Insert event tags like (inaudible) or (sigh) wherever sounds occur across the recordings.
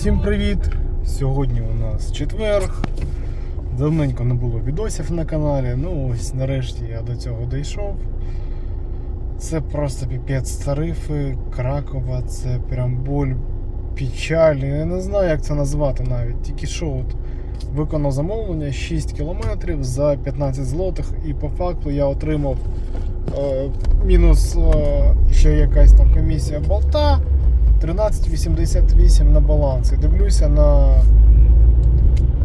Всім привіт! Сьогодні у нас четвер. Давненько не було відосів на каналі. Ну ось нарешті я до цього дійшов. Це просто піпець тарифи, Кракова, це прям боль, печаль. Я не знаю, як це назвати навіть. Тільки що от виконав замовлення 6 кілометрів за 15 злотих, і по факту я отримав е, мінус е, ще якась там комісія болта. 13,88 на балансі. Дивлюся на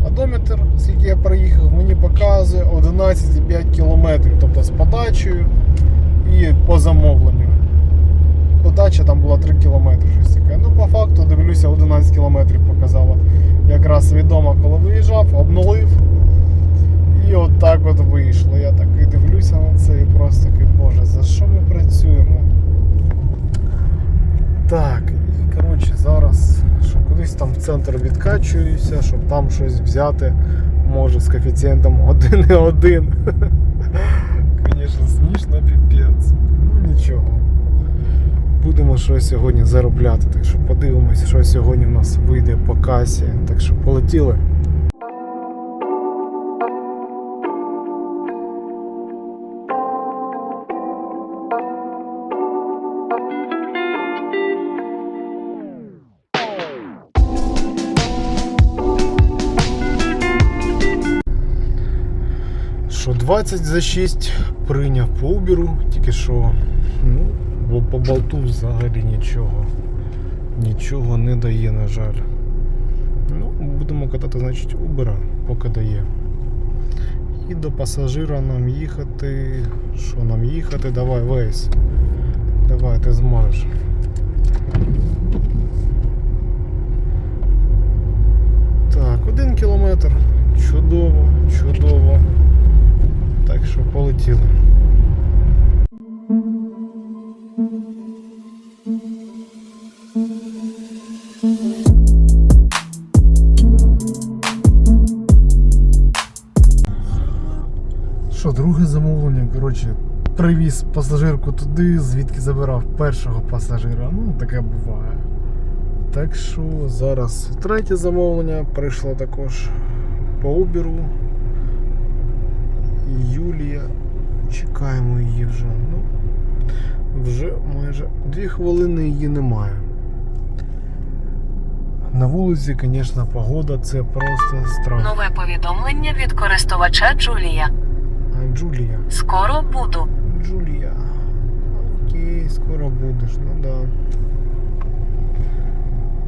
одометр, скільки я проїхав, мені показує 11,5 км, тобто з подачею і по замовленню. Подача там була 3 км, щось таке. Ну, по факту дивлюся, 11 км показало. Якраз відомо, коли виїжджав, обнулив. І от так от вийшло. Я такий дивлюся на це і просто такий, боже, за що ми працюємо? Так, і коротше, зараз що кудись там в центр відкачуюся, щоб там щось взяти, може з коефіцієнтом (laughs) 1,1. Звісно, смішно піпець. Ну нічого. Будемо щось сьогодні заробляти, так що подивимось, що сьогодні у нас вийде по касі. Так що полетіли. 20 за 6 прийняв по Uber, тільки що ну, бо по болту взагалі нічого. Нічого не дає, на жаль. Ну, будемо катати, значить, Uber, поки дає. І до пасажира нам їхати. Що нам їхати? Давай, весь. Давай, ти зможеш. Так, один кілометр. Чудово. Друге замовлення, коротше, привіз пасажирку туди, звідки забирав першого пасажира. Ну, таке буває. Так що зараз третє замовлення прийшло також по Uber. Юлія. Чекаємо її вже. Ну, вже майже дві хвилини її немає. На вулиці, звісно, погода це просто страх. Нове повідомлення від користувача Джулія. Джулія. Скоро буду. Джулія. Окей, скоро будеш, ну да.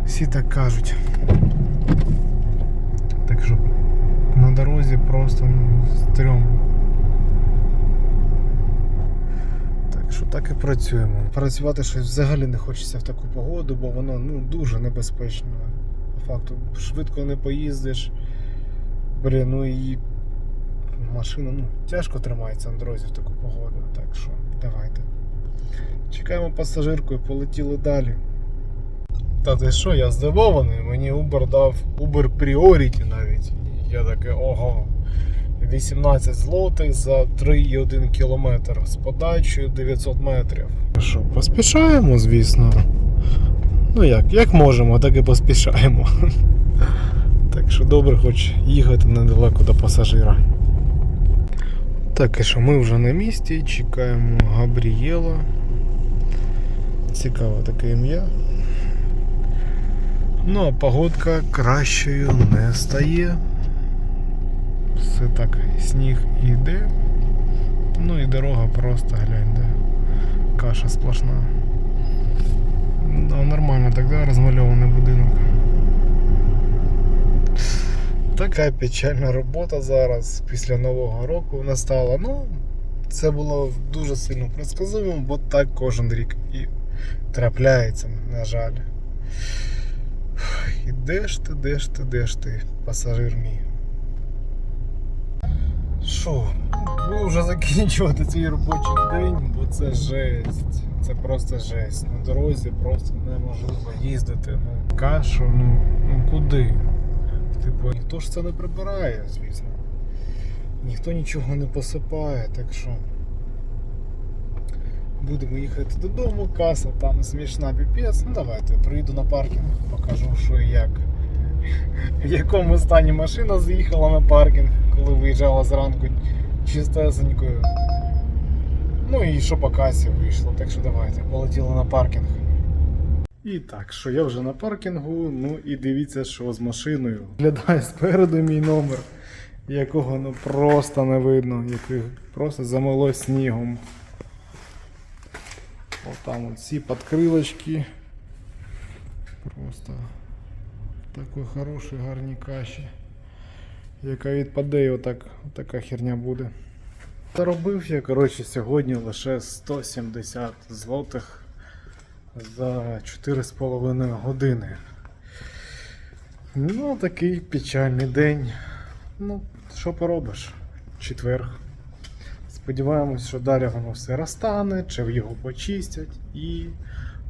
Всі так кажуть. Так що на дорозі просто ну, стрьом. Так що так і працюємо. Працювати щось взагалі не хочеться в таку погоду, бо воно ну, дуже небезпечно. По факту швидко не поїздиш. Блін, ну і машина ну, тяжко тримається на в таку погоду. Так що давайте. Чекаємо пасажирку і полетіли далі. Та ти що, я здивований, мені Uber дав Uber Priority навіть. Я таке ого. 18 злотих за 3,1 кілометр з подачею 900 метрів. Що, поспішаємо, звісно. Ну як, як можемо, так і поспішаємо. (laughs) Так що добре, хоч їхати недалеко до пасажира. Так, і що ми вже на місці, чекаємо Габрієла. Цікаве таке ім'я. Ну, а погодка кращою не стає. Все так, сніг іде. Ну і дорога просто гляньте. Каша сплошна. Ну, нормально, тогда розмальований будинок. Така печальна робота зараз після Нового року настала. Ну, це було дуже сильно предсказуемо, бо так кожен рік і трапляється, на жаль. І де ж ти, де ж ти, де ж ти, пасажир мій? Що, буду вже закінчувати свій робочий день, бо це жесть. Це просто жесть. На дорозі просто неможливо їздити. Ну, кашу, ну, ну куди? Типу, ніхто ж це не прибирає, звісно. Ніхто нічого не посипає, так що. Будемо їхати додому, каса там смішна піпець. Ну давайте, приїду на паркінг, покажу, що і як. (laughs) в якому стані машина заїхала на паркінг, коли виїжджала зранку чистесенькою. Ну і що по касі вийшло, так що давайте, полетіли на паркінг. І так, що я вже на паркінгу, ну і дивіться, що з машиною. Глядає спереду мій номер, якого ну просто не видно, який просто замело снігом. Отам от ці подкрилочки. Просто в такій хорошій гарній каші. Яка відпаде, і отак, така херня буде. Заробив я, коротше, сьогодні лише 170 злотих за 4,5 години. Ну, такий печальний день. Ну, що поробиш? Четверг. Сподіваємось, що далі воно все розтане, чи його почистять, і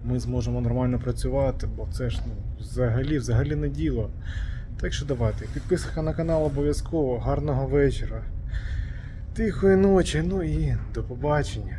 ми зможемо нормально працювати, бо це ж ну, взагалі, взагалі не діло. Так що давайте, підписка на канал обов'язково, гарного вечора, тихої ночі, ну і до побачення.